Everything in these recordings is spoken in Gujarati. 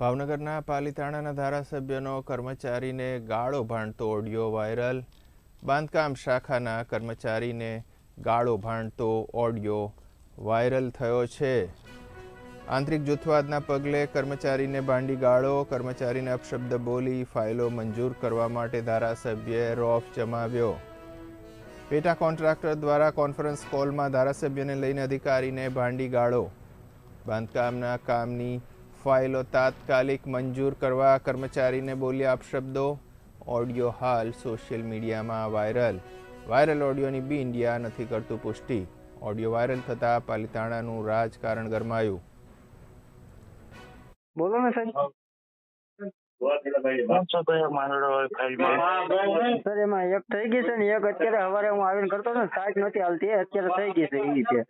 ભાવનગરના પાલીતાણાના ધારાસભ્યનો કર્મચારીને ગાળો ભાંડતો ઓડિયો વાયરલ. બાંધકામ શાખાના કર્મચારીને ગાળો ભાંડતો ઓડિયો વાયરલ થયો છે. આંતરિક જૂથવાદના પગલે કર્મચારીને ભાંડી ગાળો, કર્મચારીને અપશબ્દ બોલી ફાઇલો મંજૂર કરવા માટે ધારાસભ્યએ રોફ જમાવ્યો. પેટા કોન્ટ્રાક્ટર દ્વારા કોન્ફરન્સ કોલમાં ધારાસભ્યને લઈને અધિકારીને ભાંડી ગાળો. બાંધકામના કામની ફાઇલો તાત્કાલિક મંજૂર કરવા કર્મચારીને બોલ્યા અપશબ્દો ઓડિયો હાલ સોશિયલ મીડિયામાં વાયરલ. વાયરલ ઓડિયોની બી ઇન્ડિયા નથી કરતું પુષ્ટિ. ઓડિયો વાયરલ થતાં પાલિતાણાનું રાજકારણ ગરમાયું. બોલો ને સાહેબ. સર એમાં એક થઈ ગઈ છે ને એક અત્યારે સવારે હું આવીને કરતો ને સાઈટ નથી હાલતી અત્યારે થઈ ગઈ છે એવી છે.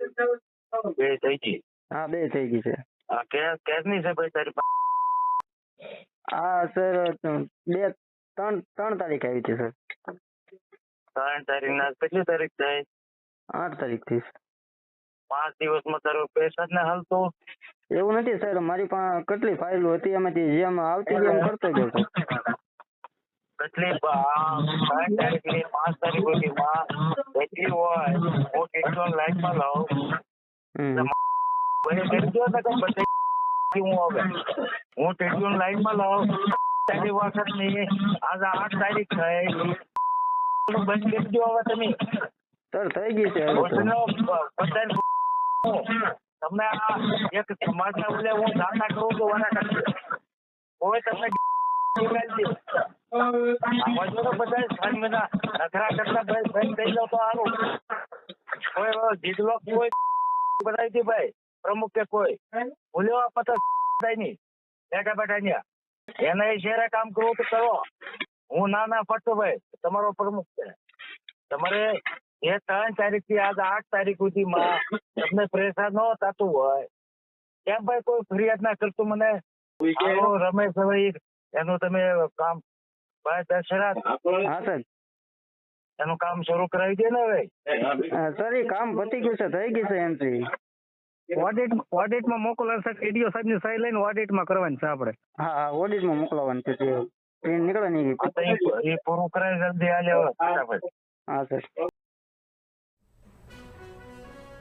બે થઈ ગઈ. હા બે થઈ ગઈ છે. આ કે- ક્યારની છે ભાઈ તારી પાસે? હા સર બે ત્રણ ત્રણ તારીખ આવી છે સર. ત્રણ તારીખ ના કેટલી તારીખ થાય આઠ તારીખથી પાંચ દિવસમાં તારો પૈસા જ ને હાલતો? એવું નથી સર. મારી પાસે કેટલી ફાઇલો હતી એમાંથી જેમ આવતી એમ કરતો ગયો સર કેટલી ત્રણ તારીખની પાંચ તારીખ સુધીમાં એટલી હોય? હું કેટલો લાઈનમાં લઉં હું હવે. લાઈનમાં લઉં તારી વખતની આજે આઠ તારીખ થઈ. બંધ કરી દો હવે તમે. સર થઈ ગઈ છે હવે તો. રોજનો બધાય તમને આ એક સમાજના ઓલે હું દાતા કરું છું વાના કરશે તમને તો ત્રણ મહિના નખરા કરતા ભાઈ બંધ થઈ જાવ તો સારું. જીતલો કોઈ બનાવી દે ભાઈ. પ્રમુખ કે કોઈ? ભૂલ્યો આ પતા થાય નહીં બેઠા બેઠા ન્યા. એના શેરે કામ કરવું તો કરો. હું ના ના ભાઈ. તમારો પ્રમુખ છે. તમારે એ ત્રણ તારીખથી આજ આઠ તારીખ સુધીમાં તમને પ્રેશર ન થતું હોય. કેમ ભાઈ કોઈ ફરિયાદ ના કરતું મને? રમેશ હવે એનું તમે કામ ભાઈ દશરથ હા સર. એનું કામ શરૂ કરાવી દે ને હવે. હા, સર એ કામ પતી ગયું છે થઈ ગયું છે એન્ટ્રી ઓડિટ ઓડિટમાં મોકલવા છે? ટીડીઓ સાહેબની સહી લઈને ઓડિટમાં કરવાની છે આપણે? હા હા ઓડિટમાં મોકલવાનું છે તે? ટ્રેન નીકળે નહીં આ તો ઈ- ઈ પૂરું કરાવી જલ્દી આલે હવે ફટાફટ. હા સર.